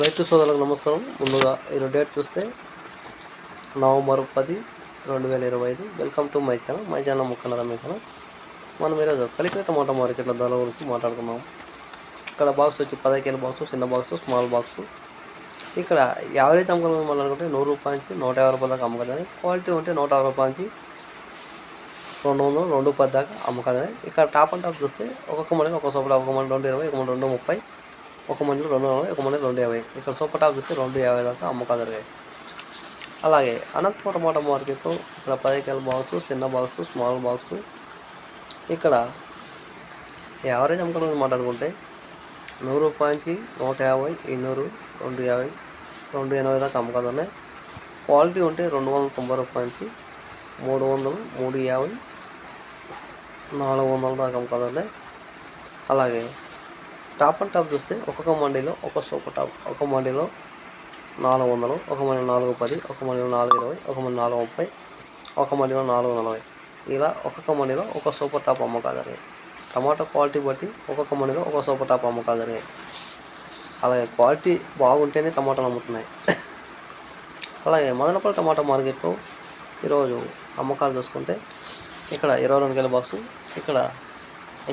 రైతు సోదరులకు నమస్కారం. ముందుగా ఈరోజు డేట్ చూస్తే నవంబర్ పది రెండు వేల ఇరవై ఐదు. Welcome to my channel. My channel ముక్కన్నర మీ ఛానల్ మనం ఈరోజు కలిపి టమాటా మార్కెట్ల ధరల గురించి మాట్లాడుకున్నాం ఇక్కడ బాక్స్ వచ్చి పది కేల బాక్స్ చిన్న బాక్స్ స్మాల్ బాక్స్. ఇక్కడ యావరేజ్ అమ్మకం గురించి మాట్లాడుకుంటే నూరు రూపాయల నుంచి నూట యాభై రూపాయల దాకా అమ్మకాలని క్వాలిటీ ఉంటే నూట అరవై రూపాయల నుంచి రెండు వందలు రెండు పది దాకా అమ్మకాలని ఇక్కడ టాప్ అండ్ టాప్ చూస్తే ఒక్కొక్క మండలి ఒక్కొక్క సోపడ ఒక మండలి రెండు ఇరవై ఒక మండలి రెండు ముప్పై. ఒక మండలి రెండు నలభై ఒక మంది రెండు యాభై ఇక్కడ సూపర్ టాప్ చూస్తే రెండు యాభై దాకా అమ్మకాలు జరిగాయి అలాగే అనంతపురం మాట మార్కెట్లో ఇక్కడ పదికేల బాక్స్ చిన్న బాక్స్ స్మాల్ బాక్స్ ఇక్కడ యావరేజ్ అమ్మకాల గురించి మాట్లాడుకుంటే నూరు రూపాయల నుంచి నూట యాభై ఎన్నూరు రెండు యాభై రెండు ఎనభై దాకా అమ్మకాలు ఉన్నాయి క్వాలిటీ ఉంటే రెండు వందల తొంభై రూపాయల నుంచి మూడు వందలు మూడు యాభై నాలుగు వందల దాకా అమ్మకాలు ఉన్నాయి అలాగే టాప్ అండ్ టాప్ చూస్తే ఒక్కొక్క మండీలో ఒక సూపర్ టాప్ ఒక మండీలో నాలుగు వందలు ఒక మండి నాలుగు పది ఒక మండీలో నాలుగు ఇరవై ఒక మంది నాలుగు ముప్పై ఒక మండీలో నాలుగు నలభై. ఇలా ఒక్కొక్క మండీలో ఒక సూపర్ టాప్ అమ్మకాలు జరిగాయి. టమాటా క్వాలిటీ బట్టి ఒక్కొక్క మండీలో ఒక సూపర్ టాప్ అమ్మకాలు జరిగాయి. అలాగే క్వాలిటీ బాగుంటేనే టమాటాలు అమ్ముతున్నాయి. అలాగే మదనపల్లి టమాటా మార్కెట్లో ఈరోజు అమ్మకాలు చూసుకుంటే ఇక్కడ ఇరవై రెండు కేల బాక్సు ఇక్కడ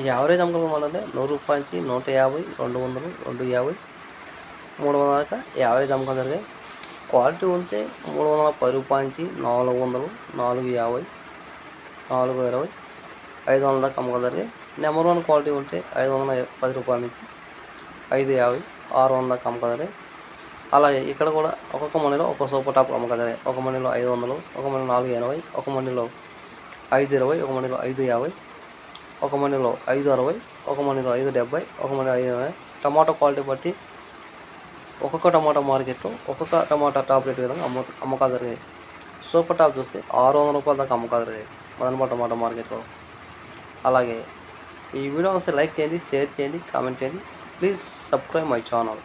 యావరేజ్ అమ్మకాలు మాట్లాడితే నూరు రూపాయల నుంచి నూట యాభై రెండు వందలు రెండు యాభై మూడు వందల దాకా యావరేజ్ అమ్మకం జరిగాయి. క్వాలిటీ ఉంటే మూడు వందల పది రూపాయల నుంచి నాలుగు వందలు నాలుగు యాభై నాలుగు ఇరవై ఐదు వందల దాకా అమ్మకాలు జరిగాయి. నెంబర్ వన్ క్వాలిటీ ఉంటే ఐదు వందల పది రూపాయల నుంచి ఐదు యాభై ఆరు వందల దాకా అమ్మకాలు జరిగాయి. అలాగే ఇక్కడ కూడా ఒక్కొక్క మనీలో ఒక సూపర్ టాప్ అమ్మకాలు జరిగాయి. ఒక మనీలో ఐదు వందలు ఒక మనీలో నాలుగు ఎనభై ఒక మనీలో ఐదు ఇరవై ఒక మనీలో ఐదు యాభై ఒక మనీలో ఐదు అరవై ఒక మనీలో ఐదు డెబ్బై ఒక మనీ ఐదు అరవై టమాటో క్వాలిటీ బట్టి ఒక్కొక్క టమాటా మార్కెట్లో ఒక్కొక్క టమాటా టాప్ రేట్ విధంగా అమ్మ అమ్మకాలు జరిగాయి. సూపర్ టాప్ చూస్తే ఆరు వందల రూపాయల దాకా అమ్మకాలు జరిగాయి మదనపల్లి టమాటా మార్కెట్లో. అలాగే ఈ వీడియో వస్తే లైక్ చేయండి షేర్ చేయండి కామెంట్ చేయండి. Please subscribe my channel.